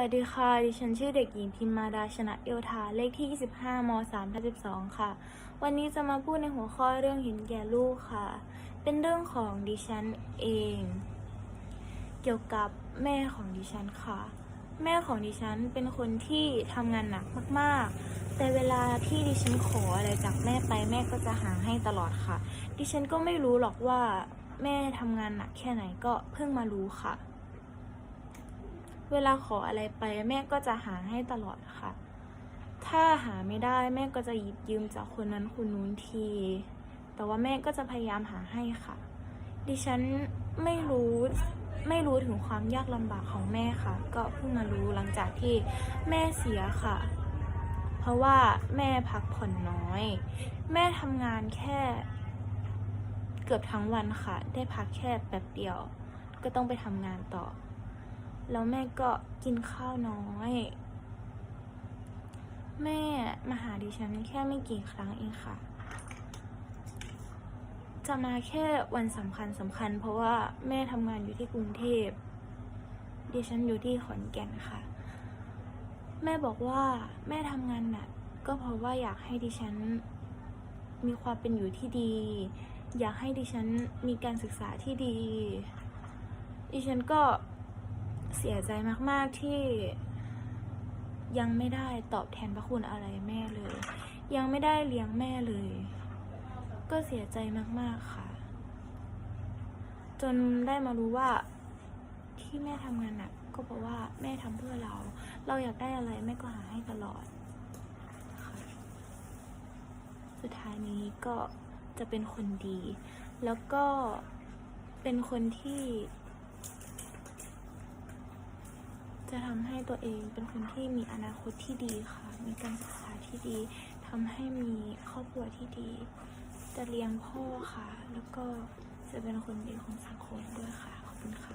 วัสดีค่ะ ดิฉันชื่อเด็กหญิงพิมมาดาชนะเอวทาเลขที่ 25ม .312 ค่ะ วันนี้จะมาพูดในหัวข้อเรื่องเห็นแก่ลูกค่ะ เป็นเรื่องของดิฉันเอง เกี่ยวกับแม่ของดิฉันค่ะ แม่ของดิฉันเป็นคนที่ทำงานหนักมากๆ แต่เวลาที่ดิฉันขออะไรจากแม่ไปแม่ก็จะหาให้ตลอดค่ะ ดิฉันก็ไม่รู้หรอกว่าแม่ทำงานหนักแค่ไหนก็เพิ่งมารู้ค่ะ เวลาขออะไรไปแม่ก็จะหาให้ตลอดค่ะ ถ้าหาไม่ได้แม่ก็จะหยิบยืมจากคนนั้นคนนู้นที แต่ว่าแม่ก็จะพยายามหาให้ค่ะ ดิฉันไม่รู้ไม่รู้ถึงความยากลำบากของแม่ค่ะ ก็เพิ่งมารู้หลังจากที่แม่เสียค่ะ เพราะว่าแม่พักผ่อนน้อย แม่ทำงานแค่ เกือบทั้งวันค่ะ ได้พักแค่แป๊บเดียว ก็ต้องไปทำงานต่อ แล้วแม่ก็กินข้าวน้อย แม่มาหาดิฉันแค่ไม่กี่ครั้งเองค่ะ จะมาแค่วันสำคัญสำคัญ เพราะว่าแม่ทำงานอยู่ที่กรุงเทพดิฉันอยู่ที่ขอนแก่นค่ะ แม่บอกว่าแม่ทำงานหนักก็เพราะว่าอยากให้ดิฉันมีความเป็นอยู่ที่ดี อยากให้ดิฉันมีการศึกษาที่ดี ดิฉันก็ เสียใจมากๆที่ยังไม่ได้ตอบแทนพระคุณอะไรแม่เลย ยังไม่ได้เลี้ยงแม่เลย ก็เสียใจมากๆค่ะ จนได้มารู้ว่าที่แม่ทำงานหนักก็เพราะว่าแม่ทำเพื่อเรา เราอยากได้อะไรแม่ก็หาให้ตลอด สุดท้ายนี้ก็จะเป็นคนดี แล้วก็เป็นคนที่ จะทำให้ตัวเองเป็นคนที่มีอนาคตที่ดีค่ะ มีการศึกษาที่ดีทำให้มีครอบครัวที่ดี จะเลี้ยงพ่อค่ะ แล้วก็จะเป็นคนดีของสังคมด้วยค่ะ ขอบคุณค่ะ